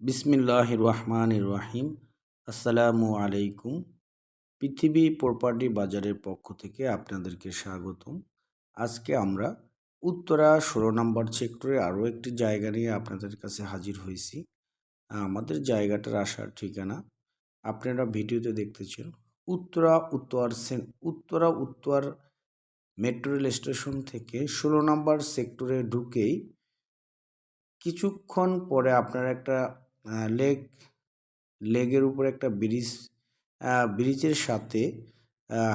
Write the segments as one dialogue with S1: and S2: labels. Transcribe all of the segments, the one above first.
S1: বিসমিল্লাহ রহমান রাহিম আসসালামু আলাইকুম। পৃথিবী প্রপার্টি বাজারের পক্ষ থেকে আপনাদেরকে স্বাগতম। আজকে আমরা উত্তরা ষোলো নম্বর সেক্টরে আরও একটি জায়গা নিয়ে আপনাদের কাছে হাজির হয়েছি। আমাদের জায়গাটার আসার ঠিকানা আপনারা ভিডিওতে দেখতেছেন। উত্তরা উত্তর সেন, উত্তরা উত্তর মেট্রো রেল স্টেশন থেকে ষোলো নম্বর সেক্টরে ঢুকেই কিছুক্ষণ পরে আপনারা একটা লেক লেগের উপর একটা ব্রিজ ব্রিজের সাথে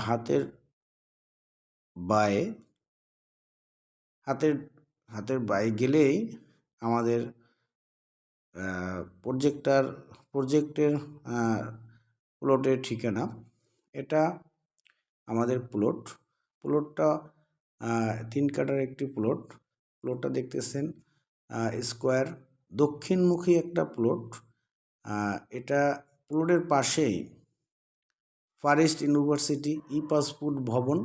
S1: হাতের বায়ে, হাতের হাতের বায়ে গেলেই আমাদের প্রজেক্টার প্রজেক্টের প্লটের ঠিকানা। এটা আমাদের প্লট প্লটটা তিন কাটার একটি প্লট প্লটটা দেখতেছেন স্কোয়ার দক্ষিণমুখী একটা প্লট এটা প্লটের পাশেই ফরেস্ট ইউনিভার্সিটি ই পাসপোর্ট ভবন।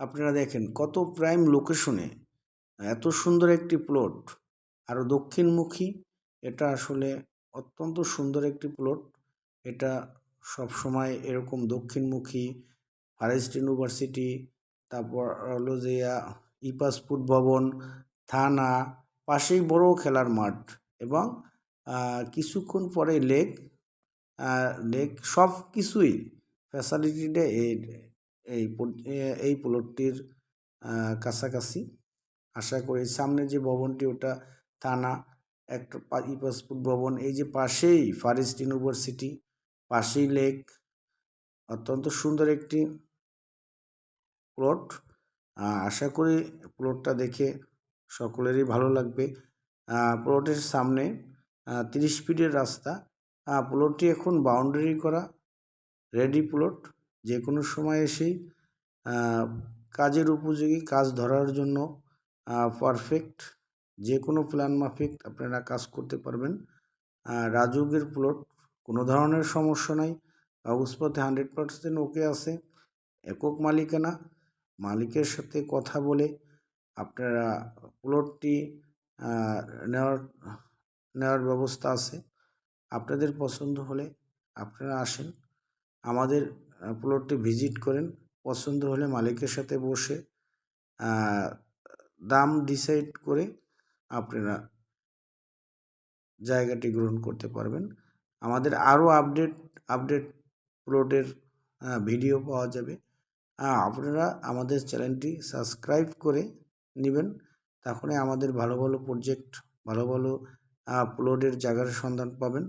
S1: আপনারা দেখেন কত প্রাইম লোকেশনে এত সুন্দর একটি প্লট আরও দক্ষিণমুখী, এটা আসলে অত্যন্ত সুন্দর একটি প্লট এটা সব সময় এরকম দক্ষিণমুখী ফরেস্ট ইউনিভার্সিটি তারপর হলো যে ই পাসপোর্ট ভবন, থানা, পাশেই বড় খেলার মাঠ। এবং কিছুক্ষণ পরে লেক লেক সব কিছুই ফ্যাসালিটিটা এই এই প্লটটির কাছাকাছি। আশা করি সামনে যে ভবনটি ওটা থানা, একটা ই পাসপোর্ট ভবন, এই যে পাশেই ফরেস্ট ইউনিভার্সিটি, পাশেই লেক, অত্যন্ত সুন্দর একটি প্লট। আশা করি প্লটটা দেখে সকলেরই ভালো লাগবে। প্লটের সামনে তিরিশ ফিটের রাস্তা। প্লটটি এখন বাউন্ডারি করা। রেডি প্লট যে কোনো সময় এসেই কাজের উপযোগী কাজ ধরার জন্য পারফেক্ট যে কোনো প্ল্যান মাফিক আপনারা কাজ করতে পারবেন। রাজুগের প্লট কোনো ধরনের সমস্যা নাই। কাগজপত্রে হান্ড্রেড পার্সেন্ট ওকে আছে। একক মালিকানা। মালিকের সাথে কথা বলে আপনারা প্লটটি নেওয়ার নেওয়ার ব্যবস্থা আছে। আপনাদের পছন্দ হলে আপনারা আসেন। আমাদের প্লটটি ভিজিট করেন। পছন্দ হলে মালিকের সাথে বসে দাম ডিসাইড করে আপনারা জায়গাটি গ্রহণ করতে পারবেন। আমাদের আরও আপডেট আপডেট প্লটের ভিডিও পাওয়া যাবে। আপনারা আমাদের চ্যানেলটি সাবস্ক্রাইব করে নেবেন। তাহলে আমাদের ভালো ভালো প্রজেক্ট ভালো ভালো প্লটের জায়গার সন্ধান পাবেন।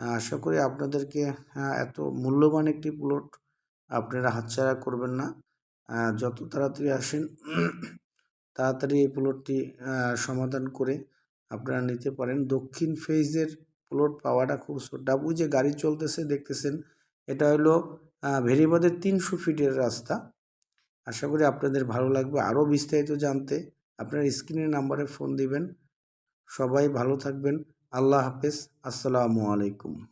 S1: আশা করি আপনাদেরকে এত মূল্যবান একটি প্লট আপনারা হাতছাড়া করবেন না। যত তাড়াতাড়ি আসেন, তাড়াতাড়ি এই প্লটটি সমাধান করে আপনারা নিতে পারেন। দক্ষিণ ফেজের প্লট পাওয়াটা খুব ডাবু যে গাড়ি চলতেছে, দেখতেছেন, এটা হলো ভেরিবাদের তিনশো ফিটের রাস্তা। আশা করি আপনাদের ভালো লাগবে। আরও বিস্তারিত জানতে আপনার স্ক্রিনের নাম্বারে ফোন দিবেন। সবাই ভালো থাকবেন। আল্লাহ হাফেজ। আসসালামু আলাইকুম।